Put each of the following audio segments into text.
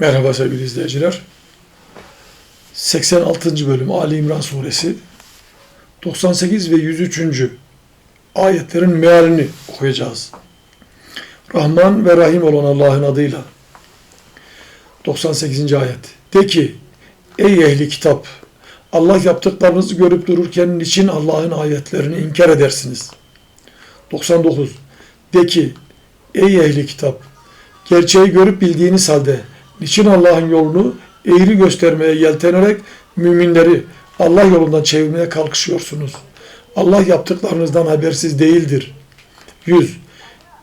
Merhaba sevgili izleyiciler. 86. bölüm Ali İmran suresi 98 ve 103. ayetlerin mealini okuyacağız. Rahman ve Rahim olan Allah'ın adıyla. 98. ayet. De ki ey ehli kitap Allah yaptıklarınızı görüp dururken niçin Allah'ın ayetlerini inkar edersiniz? 99. De ki ey ehli kitap gerçeği görüp bildiğiniz halde niçin Allah'ın yolunu eğri göstermeye yeltenerek müminleri Allah yolundan çevirmeye kalkışıyorsunuz? Allah yaptıklarınızdan habersiz değildir. 100.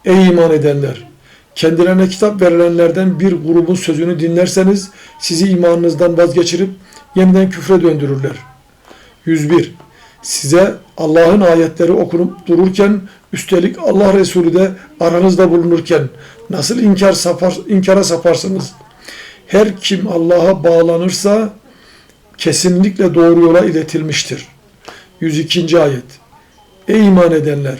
Ey iman edenler! Kendilerine kitap verilenlerden bir grubun sözünü dinlerseniz sizi imanınızdan vazgeçirip yeniden küfre döndürürler. 101. Size Allah'ın ayetleri okunup dururken üstelik Allah Resulü de aranızda bulunurken nasıl inkar sapar, inkara saparsınız? Her kim Allah'a bağlanırsa kesinlikle doğru yola iletilmiştir. 102. ayet. Ey iman edenler!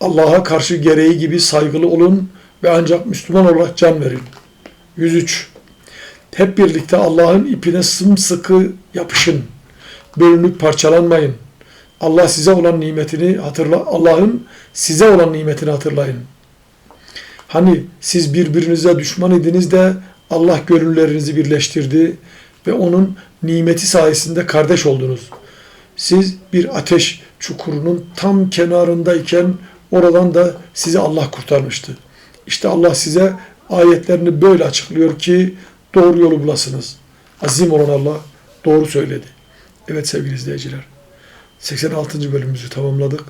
Allah'a karşı gereği gibi saygılı olun ve ancak Müslüman olarak can verin. 103. Hep birlikte Allah'ın ipine sımsıkı yapışın. Bölünüp parçalanmayın. Allah size olan nimetini hatırla Allah'ın size olan nimetini hatırlayın. Hani siz birbirinize düşman idiniz de Allah gönüllerinizi birleştirdi ve onun nimeti sayesinde kardeş oldunuz. Siz bir ateş çukurunun tam kenarındayken oradan da sizi Allah kurtarmıştı. İşte Allah size ayetlerini böyle açıklıyor ki doğru yolu bulasınız. Azim olan Allah doğru söyledi. Evet sevgili izleyiciler. 86. bölümümüzü tamamladık.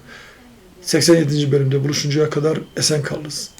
87. bölümde buluşuncaya kadar esen kalınız.